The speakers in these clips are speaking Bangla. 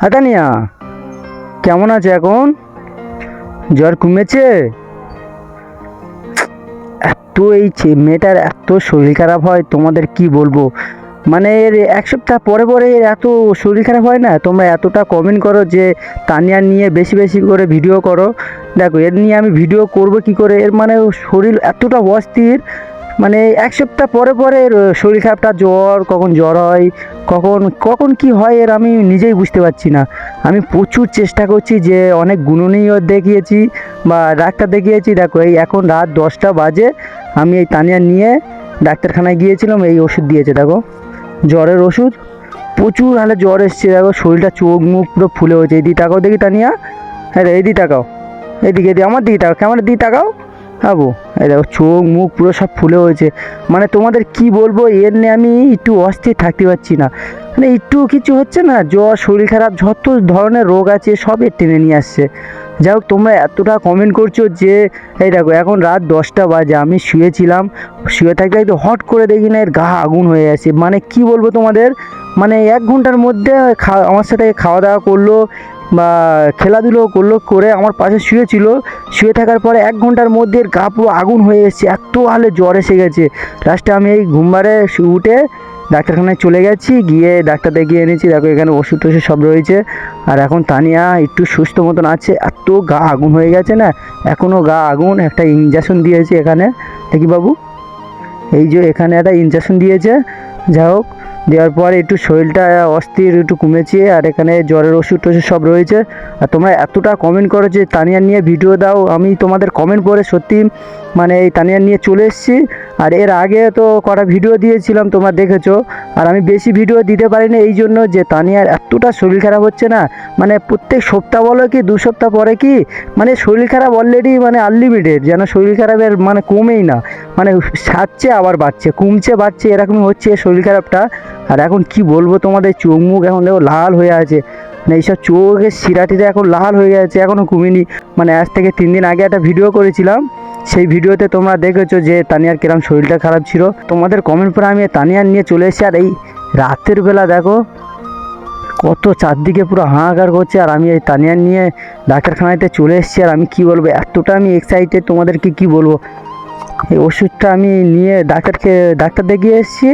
আতানিয়া কেমন আছে এখন? জ্বর কমেছে? এত এই মেয়েটার এত শরীর খারাপ হয়, তোমাদের কি বলব? মানে এর এক সপ্তাহ পরে পরে এর এত শরীর খারাপ হয় না? তোমরা এতটা কমেন্ট করো যে, তানিয়া নিয়ে বেশি বেশি করে ভিডিও করো। দেখো, এর নিয়ে আমি ভিডিও করব কি করে? এর মানে শরীর এতটা অস্থির মানে এক সপ্তাহ পরে পরে শরীর খারাপটা জ্বর, কখন জ্বর হয়, কখন কখন কি হয় এর আমি নিজেই বুঝতে পারছি না। আমি প্রচুর চেষ্টা করছি যে অনেক গুণনীয় দেখিয়েছি বা ডাক্তার দেখিয়েছি। দেখো, এই এখন রাত দশটা বাজে, আমি এই তানিয়া নিয়ে ডাক্তারখানায় গিয়েছিলাম, এই ওষুধ দিয়েছে, দেখো। জ্বরের ওষুধ, প্রচুর হালে জ্বর এসছে, দেখো, শরীরটা চোখ মুখ পুরো ফুলে হয়েছে। এদিকে তাকাও দেখি তানিয়া। হ্যাঁ রে এদিকে তাকাও। এদিকে এদিকে আমার দিকে তাকাও। ক্যামেরার দিকে তাকাও। হাবু এই দেখো, চোখ মুখ পুরো সব ফুলে হয়েছে। মানে তোমাদের কি বলব, এর নিয়ে আমি একটু অস্থির থাকতে পারছি না। মানে একটু কিছু হচ্ছে না, জ্বর, শরীর খারাপ, যত ধরনের রোগ আছে সব এর টেনে নিয়ে আসছে। যাই হোক, তোমরা এতটা কমেন্ট করছ যে, এই দেখো, এখন রাত দশটা বাজে, আমি শুয়েছিলাম। শুয়ে থাকতে একটু হট করে দেখি না, এর গা আগুন হয়ে আছে মানে কি বলব তোমাদের? মানে এক ঘণ্টার মধ্যে আমার সাথে খাওয়া দাওয়া করল বা খেলাধুলো করল, করে আমার পাশে শুয়েছিল। শুয়ে থাকার পরে এক ঘণ্টার মধ্যে গা পুরো আগুন হয়ে এসেছে, এত হালে জ্বর এসে গেছে। লাস্টে আমি এই ঘুমবারে উঠে ডাক্তারখানায় চলে গেছি, গিয়ে ডাক্তার দেখিয়ে এনেছি, দেখো এখানে ওষুধ টষুধ সব রয়েছে। আর এখন তানিয়া একটু সুস্থ মতন আছে, এত গা আগুন হয়ে গেছে না এখনও গা আগুন, একটা ইঞ্জেকশন দিয়েছে এখানে। দেখি বাবু, এই যে এখানে একটা ইঞ্জেকশন দিয়েছে, যাই হোক। দেওয়ার পর একটু শরীরটা অস্থির, একটু কমেছে আর এখানে জ্বরের ওষুধ টষুধ সব রয়েছে। আর তোমরা এতটা কমেন্ট করো যে তানিয়া নিয়ে ভিডিও দাও, আমি তোমাদের কমেন্ট পড়ে সত্যি মানে এই তানিয়া নিয়ে চলে এসেছি। আর এর আগে তো কটা ভিডিও দিয়েছিলাম, তোমরা দেখেছ। আর আমি বেশি ভিডিও দিতে পারিনি এই জন্য যে তানিয়ার এতটা শরীর খারাপ হচ্ছে না। মানে প্রত্যেক সপ্তাহ বলো কি, দু সপ্তাহ পরে কি? মানে শরীর খারাপ অলরেডি মানে আনলিমিটেড যেন শরীর খারাপের মানে কমেই না। মানে সারছে, আবার বাড়ছে, কমছে, বাড়ছে, এরকমই হচ্ছে শরীর খারাপটা। আর এখন কি বলব তোমাদের, চোখ মুখ এখন দেখো লাল হয়ে আছে। মানে এইসব চোখের শিরাটিতে এখন লাল হয়ে গেছে এখনও কমিনি মানে আজ থেকে তিন দিন আগে একটা ভিডিও করেছিলাম। সেই ভিডিওতে তোমরা দেখেছ যে তানিয়ার কিরম শরীরটা খারাপ ছিল। তোমাদের কমেন্ট পরে আমি তানিয়ার নিয়ে চলে এসেছি। আর এই রাতের বেলা দেখো, কত চারদিকে পুরো হাহাকার করছে। আর আমি এই তানিয়ার নিয়ে ডাক্তারখানাতে চলে এসেছি। আর আমি কি বলব, এতটা আমি এক্সাইটেড তোমাদেরকে কি বলব? এই ওষুধটা আমি নিয়ে ডাক্তারকে, ডাক্তার দেখিয়ে এসেছি।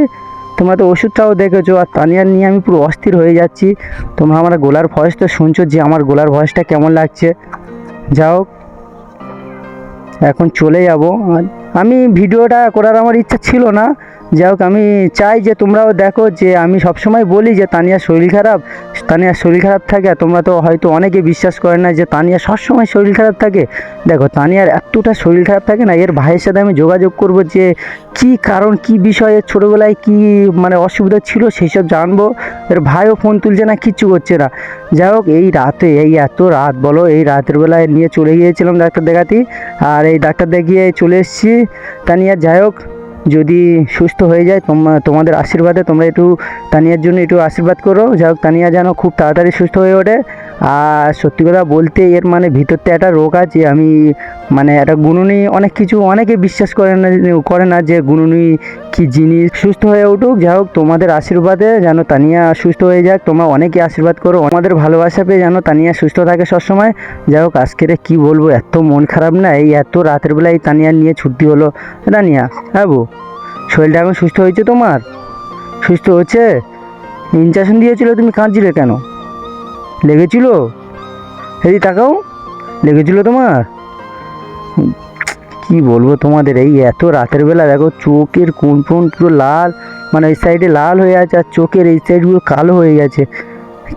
তোমরা তো ওষুধটাও দেখেছ, আর তানিয়ার নিয়ে আমি পুরো অস্থির হয়ে যাচ্ছি। তোমরা আমার গোলার ভয়েস তো শুনছো যে আমার গোলার ভয়েসটা কেমন লাগছে। যাও, এখন চলে যাব। আমি ভিডিওটা করার আমার ইচ্ছা ছিল না। যাই হোক, আমি চাই যে তোমরাও দেখো যে আমি সবসময় বলি যে তানিয়ার শরীর খারাপ, তানিয়ার শরীর খারাপ থাকে। আর তোমরা তো হয়তো অনেকে বিশ্বাস করে না যে তানিয়ার সবসময় শরীর খারাপ থাকে। দেখো, তানিয়ার এতটা শরীর খারাপ থাকে না, এর ভাইয়ের সাথে আমি যোগাযোগ করব যে কি কারণ, কি বিষয়ে, ছোটোবেলায় কি মানে অসুবিধা ছিল সেই সব জানব। এর ভাইও ফোন তুলছে না, কিচ্ছু করছে না। যাই হোক, এই রাতে, এই এত রাত, বলো, এই রাতের বেলায় নিয়ে চলে গিয়েছিলাম ডাক্তার দেখাতে। আর এই ডাক্তার দেখিয়ে চলে এসেছি। তানিয়া, যাই হোক যদি সুস্থ হয়ে যায়, তোমা, তোমাদের আশীর্বাদে তোমরা একটু তানিয়ার জন্য একটু আশীর্বাদ করো। যাই হোক, তানিয়া যেন খুব তাড়াতাড়ি সুস্থ হয়ে ওঠে। আর সত্যি কথা বলতে এর মানে ভিতরতে একটা রোগ আছে, আমি মানে একটা গুণনী অনেক কিছু অনেকে বিশ্বাস করে না করে না যে গুণনী কি জিনিস। সুস্থ হয়ে উঠুক যাই হোক, তোমাদের আশীর্বাদে যেন তানিয়া সুস্থ হয়ে যাক। তোমরা অনেকে আশীর্বাদ করো আমাদের ভালোবাসা পেয়ে যেন তানিয়া সুস্থ থাকে সবসময়। যাই হোক, আজকের কি বলব, এত মন খারাপ না, এই এত রাতের বেলায় তানিয়া নিয়ে ছুটি হলো। তানিয়া হ্যাঁ বউ? শরীরটা এখন সুস্থ হয়েছে তোমার? সুস্থ হচ্ছে ইনজেকশন দিয়েছিল, তুমি কাঁদছিলে কেন? লেগেছিল? এই তাকাও, লেগেছিল তোমার? কি বলব তোমাদের, এই এত রাতের বেলা দেখো চোখের কোন কোন পুরো লাল মানে ওই সাইডে লাল হয়ে আছে আর চোখের এই সাইডগুলো কালো হয়ে গেছে।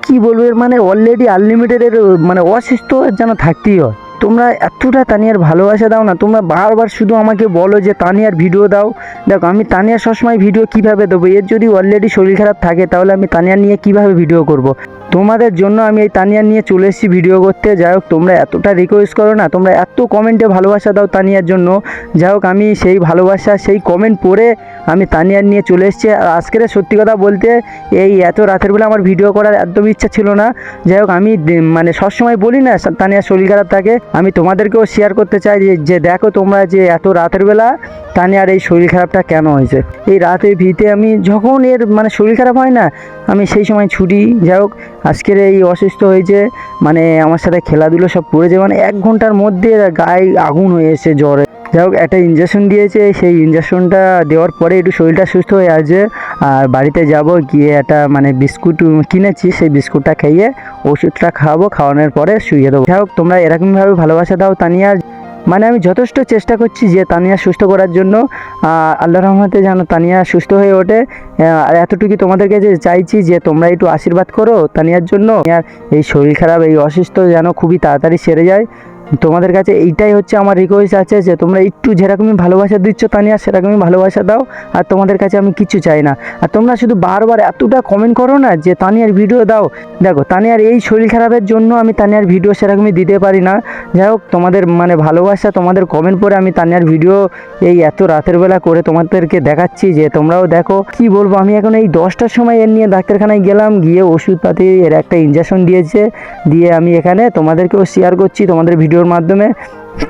কি বলব এর মানে অলরেডি আনলিমিটেডের মানে অসুস্থ যেন থাকতেই হয়। তোমরা এতটা তানিয়ার ভালোবাসা দাও না, তোমরা বারবার শুধু আমাকে বলো যে তানিয়ার ভিডিও দাও। দেখো আমি তানিয়ার সবসময় ভিডিও কীভাবে দেবো? এর যদি অলরেডি শরীর খারাপ থাকে, তাহলে আমি তানিয়ার নিয়ে কীভাবে ভিডিও করব। তোমাদের জন্য আমি এই তানিয়ার নিয়ে চলে এসেছি ভিডিও করতে। যাই হোক, তোমরা এতটা রিকোয়েস্ট করো না, তোমরা এত কমেন্টে ভালোবাসা দাও তানিয়ার জন্য। যাই হোক, আমি সেই ভালোবাসা, সেই কমেন্ট পড়ে আমি তানিয়ার নিয়ে চলে এসেছি। আর আজকের সত্যি কথা বলতে, এই এত রাতের বেলা আমার ভিডিও করার একদম ইচ্ছা ছিল না। যাই হোক, আমি মানে সবসময় বলি না তানিয়ার শরীর খারাপ থাকে। আমি তোমাদেরকেও শেয়ার করতে চাই যে দেখো তোমরা যে এত রাতের বেলা তানিয়ার এই শরীর খারাপটা কেন হয়েছে। এই রাতে ভিতে আমি যখন এর মানে শরীর খারাপ হয় না আমি সেই সময় ছুটি, যাই হোক, আজকের এই অসুস্থ হয়েছে মানে আমার সাথে খেলাধুলো সব করেছে মানে এক ঘণ্টার মধ্যে গায়ে আগুন হয়ে এসেছে জ্বরে। যাই হোক, একটা ইঞ্জেকশন দিয়েছে, সেই ইঞ্জেকশনটা দেওয়ার পরে একটু শরীরটা সুস্থ হয়ে আছে, আর বাড়িতে যাব গিয়ে একটা মানে বিস্কুট কিনেছি, সেই বিস্কুটটা খাইয়ে ওষুধটা খাওয়াবো, খাওয়ানোর পরে শুয়ে দেবো। যাই হোক, তোমরা এরকমভাবে ভালোবাসা দাও তানিয়া। মানে আমি যথেষ্ট চেষ্টা করছি যে তানিয়া সুস্থ করার জন্য আল্লাহ রহমতে যেন তানিয়া সুস্থ হয়ে ওঠে। আর এতটুকু তোমাদের কাছে চাইছি যে তোমরা একটু আশীর্বাদ করো তানিয়ার জন্য। আর এই শরীর খারাপ, এই অসুস্থ যেন খুবই তাড়াতাড়ি সেরে যায়। তোমাদের কাছে এইটাই হচ্ছে আমার রিকোয়েস্ট আছে যে তোমরা একটু যেরকমই ভালোবাসা দিচ্ছ তানিয়া, সেরকমই ভালোবাসা দাও। আর তোমাদের কাছে আমি কিছু চাই না। আর তোমরা শুধু বারবার এতটা কমেন্ট করো না যে তানিয়ার ভিডিও দাও। দেখো, তানিয়ার এই শরীর খারাপের জন্য আমি তানিয়ার ভিডিও সেরকমই দিতে পারি না। যাই হোক, তোমাদের মানে ভালোবাসা, তোমাদের কমেন্ট পরে আমি তানিয়ার ভিডিও এই এত রাতের বেলা করে তোমাদেরকে দেখাচ্ছি যে তোমরাও দেখো। কি বলব, আমি এখন এই দশটার সময় এর নিয়ে ডাক্তারখানায় গেলাম, গিয়ে ওষুধপাতি এর একটা ইঞ্জেকশন দিয়েছে। দিয়ে আমি এখানে তোমাদেরকেও শেয়ার করছি, তোমাদের ভিডিওর মাধ্যমে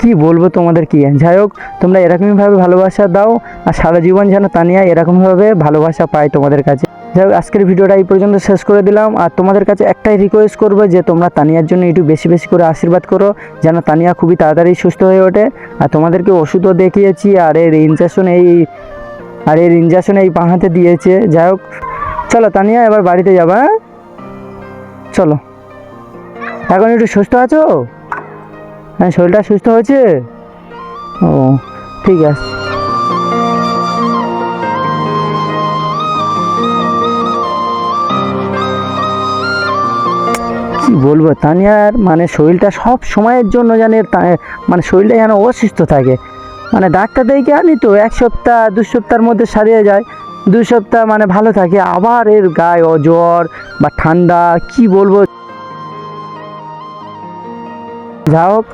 কি বলব তোমাদের কি? যাই হোক, তোমরা এরকমইভাবে ভালোবাসা দাও আর সারা জীবন যেন তানিয়া এরকমভাবে ভালোবাসা পায় তোমাদের কাছে। যাই হোক, আজকের ভিডিওটা এই পর্যন্ত শেষ করে দিলাম আর তোমাদের কাছে একটাই রিকোয়েস্ট করব যে তোমরা তানিয়ার জন্য একটু বেশি বেশি করে আশীর্বাদ করো, যেন তানিয়া খুবই তাড়াতাড়ি সুস্থ হয়ে ওঠে। আর তোমাদেরকে ওষুধও দেখিয়েছি, আর এর ইনজেকশন এই, আর এর ইনজেকশন এই পাহাতে দিয়েছে। যাই হোক, চলো তানিয়া এবার বাড়িতে যাবা হ্যাঁ? চলো। এখন একটু সুস্থ আছো? হ্যাঁ শরীরটা সুস্থ হয়েছে? ও, ঠিক আছে। কি বলব, তানিয়ার মানে শরীরটা সব সময়ের জন্য জানে তা- মানে শরীরটা যেন অসুস্থ থাকে। মানে ডাক্তার দেখে আনি তো, এক সপ্তাহ, দু সপ্তাহের মধ্যে সারিয়ে যায়। দু সপ্তাহ মানে ভালো থাকে। আবার এর গায়ে জ্বর বা ঠান্ডা, কি বলব? যা হোক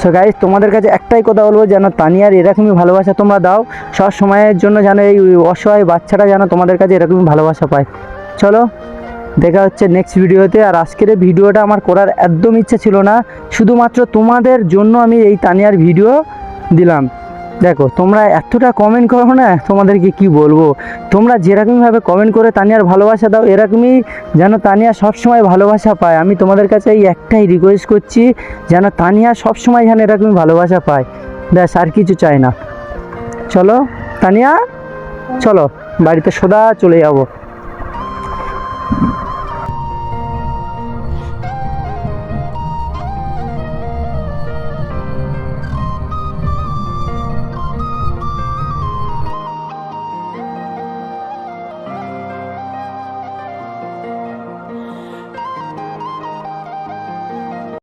সো গাইজ তোমাদের কাছে একটাই কথা বলব যেন তানিয়ার এরকমই ভালোবাসা তোমরা দাও। সব সময়ের জন্য যেন এই অসহায় বাচ্চাটা যেন তোমাদের কাছে এরকমই ভালোবাসা পায়। চলো, দেখা হচ্ছে নেক্সট ভিডিওতে আর আজকের ভিডিওটা আমার করার একদম ইচ্ছে ছিল না। শুধুমাত্র তোমাদের জন্য আমি এই তানিয়ার ভিডিও দিলাম। দেখো, তোমরা এতটা কমেন্ট করো না, তোমাদেরকে কি বলব? তোমরা যেরকমভাবে কমেন্ট করে তানিয়ার ভালোবাসা দাও, এরকমই যেন তানিয়া সবসময় ভালোবাসা পায়। আমি তোমাদের কাছে এই একটাই রিকোয়েস্ট করছি, যেন তানিয়া সবসময় যেন এরকমই ভালোবাসা পায়। ব্যাস, আর কিছু চাই না। চলো, তানিয়া, চলো, বাড়িতে সোদা চলে যাব।